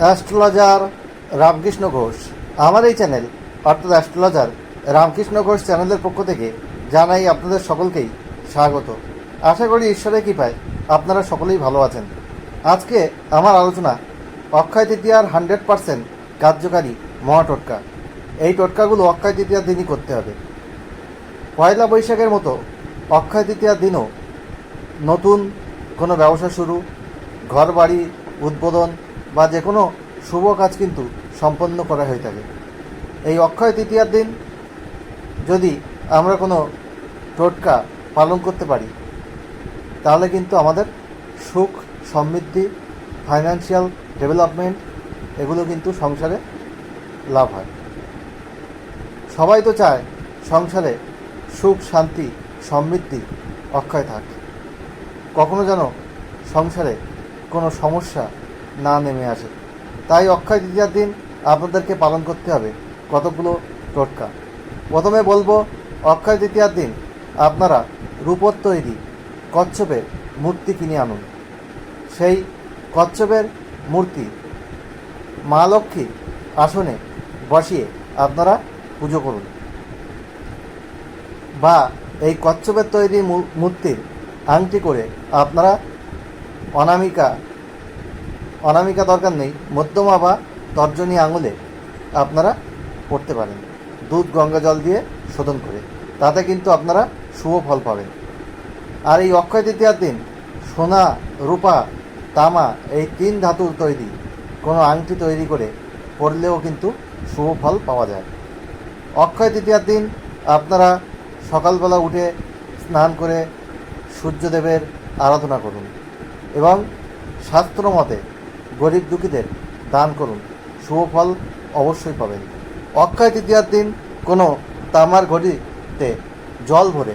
Astrologer Ramakrishna Ghosh. আমার এই channel, অর্থাৎ অ্যাস্ট্রোলজার রামকৃষ্ণ ঘোষ চ্যানেলের পক্ষ থেকে জানাই আপনাদের সকলকেই স্বাগত। আশা করি ঈশ্বরের কৃপায় আপনারা সকলেই ভালো আছেন। আজকে আমার আলোচনা অক্ষয় তৃতীয়ার হান্ড্রেড পারসেন্ট কার্যকারী মহাটোটকা। এই টোটকাগুলো অক্ষয় তৃতীয়ার দিনই করতে হবে। পয়লা বৈশাখের মতো অক্ষয় তৃতীয়ার দিনও নতুন কোনো ব্যবসা শুরু ঘর বাড়ি উদ্বোধন বা যে কোনো শুভ কাজ কিন্তু সম্পন্ন করা হয়ে থাকে। এই অক্ষয় তৃতীয়ার দিন যদি আমরা কোনো টোটকা পালন করতে পারি, তাহলে কিন্তু আমাদের সুখ, সমৃদ্ধি ফাইন্যান্সিয়াল ডেভেলপমেন্ট এগুলো কিন্তু সংসারে লাভ হয়। সবাই তো চায় সংসারে সুখ, শান্তি, সমৃদ্ধি অক্ষয় থাক। কখনো যেন সংসারে কোনো সমস্যা না নেমে আসে। তাই অক্ষয় তৃতীয়ার দিন আপনাদেরকে পালন করতে হবে কতগুলো টোটকা। প্রথমে বলব, অক্ষয় তৃতীয়ার দিন আপনারা রূপোর তৈরি কচ্ছপের মূর্তি কিনে আনুন। সেই কচ্ছপের মূর্তি মা লক্ষ্মীর আসনে বসিয়ে আপনারা পুজো করুন। বা এই কচ্ছপের তৈরি মূর্তির আংটি করে আপনারা অনামিকা অনামিকা দরকার নেই, মধ্যমা বা তর্জনী আঙুলে আপনারা পড়তে পারেন। দুধ, গঙ্গা জল দিয়ে শোধন করে, তাতে কিন্তু আপনারা শুভ ফল পাবেন। আর এই অক্ষয় তৃতীয়ার দিন সোনা, রূপা, তামা, এই তিন ধাতুর তৈরি, কোনো আংটি তৈরি করে পরলেও কিন্তু শুভ ফল পাওয়া যায়। অক্ষয় তৃতীয়ার দিন আপনারা সকালবেলা উঠে স্নান করে সূর্যদেবের আরাধনা করুন এবং শাস্ত্র মতে গরিব দুঃখীদের দান করুন। শুভ ফল অবশ্যই পাবেন। অক্ষয় তৃতীয়ার দিন কোনো তামার ঘড়িতে জল ভরে,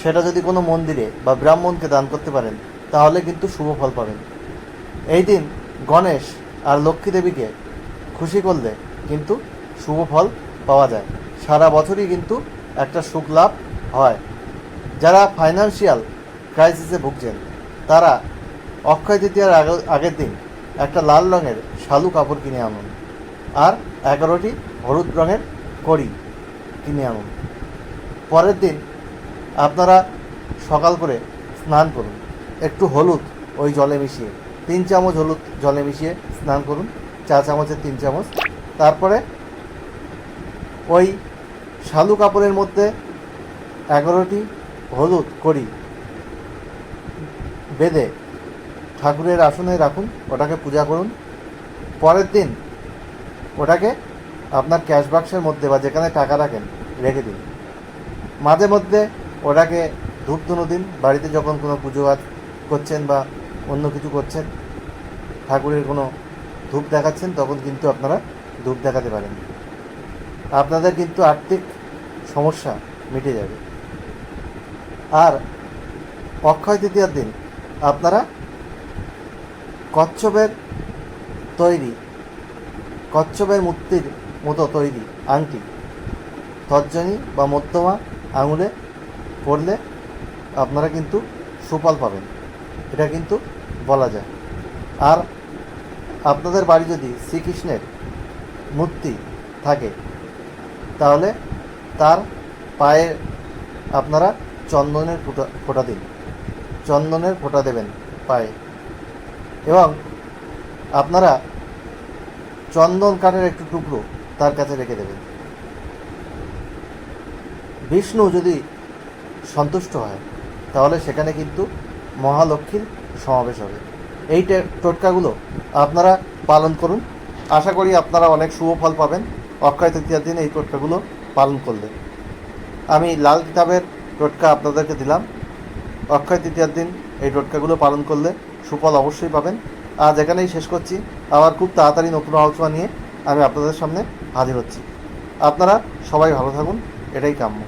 সেটা যদি কোনো মন্দিরে বা ব্রাহ্মণকে দান করতে পারেন, তাহলে কিন্তু শুভ ফল পাবেন। এই দিন গণেশ আর লক্ষ্মী দেবীকে খুশি করলে কিন্তু শুভ ফল পাওয়া যায়। সারা বছরই কিন্তু একটা সুখ লাভ হয়। যারা ফাইন্যান্সিয়াল ক্রাইসিসে ভুগছেন, তারা অক্ষয় তৃতীয়ার আগে- আগের দিন একটা লাল রঙের শালু কাপড় কিনে আনুন আর এগারোটি হলুদ রঙের কড়ি কিনে আনুন। পরের দিন আপনারা সকাল করে স্নান করুন। একটু হলুদ ওই জলে মিশিয়ে, তিন চামচ হলুদ জলে মিশিয়ে স্নান করুন চা চামচের তিন চামচ। তারপরে ওই শালু কাপড়ের মধ্যে এগারোটি হলুদ করি বেঁধে ঠাকুরের আসনে রাখুন, ওটাকে পূজা করুন। পরের দিন ওটাকে আপনার ক্যাশ বাক্সের মধ্যে বা যেখানে টাকা রাখেন, রেখে দিন। মাঝে মধ্যে ওটাকে ধূপ ধুনো দিন, বাড়িতে যখন কোনো পুজো করছেন বা অন্য কিছু করছেন, ঠাকুরের কোনো ধূপ দেখাচ্ছেন, তখন কিন্তু আপনারা ধূপ দেখাতে পারেন। আপনাদের কিন্তু আর্থিক সমস্যা মিটে যাবে। আর অক্ষয় তৃতীয়ার দিন আপনারা কচ্ছপের তৈরি, কচ্ছপের মূর্তির মতো তৈরি আংটি। তর্জনী বা মধ্যমা আঙুলে পড়লে আপনারা কিন্তু সুফল পাবেন। এটা কিন্তু বলা যায়। আর আপনাদের বাড়ি যদি শ্রীকৃষ্ণের মূর্তি থাকে, তাহলে তার পায়ে আপনারা চন্দনের ফোঁটা ফোঁটা দিন। চন্দনের ফোঁটা দেবেন পায়ে। এবং আপনারা চন্দন কাঠের একটু টুকরো তার কাছে রেখে দেবেন। বিষ্ণু যদি সন্তুষ্ট হয়, তাহলে সেখানে কিন্তু মহালক্ষ্মীর সমাবেশ হবে। এই টোটকাগুলো আপনারা পালন করুন। আশা করি আপনারা অনেক শুভ ফল পাবেন। অক্ষয় তৃতীয়ার দিন এই টোটকাগুলো পালন করলে। আমি লাল কিতাবের টোটকা আপনাদেরকে দিলাম। অক্ষয় তৃতীয়ার দিন এই টোটকাগুলো পালন করলে সুফল অবশ্যই পাবেন। আজ এখানেই শেষ করছি। আবার খুব তাড়াতাড়ি নতুন আলোচনা নিয়ে আমি আপনাদের সামনে হাজির হচ্ছি। আপনারা সবাই ভালো থাকুন। এটাই কাম্য।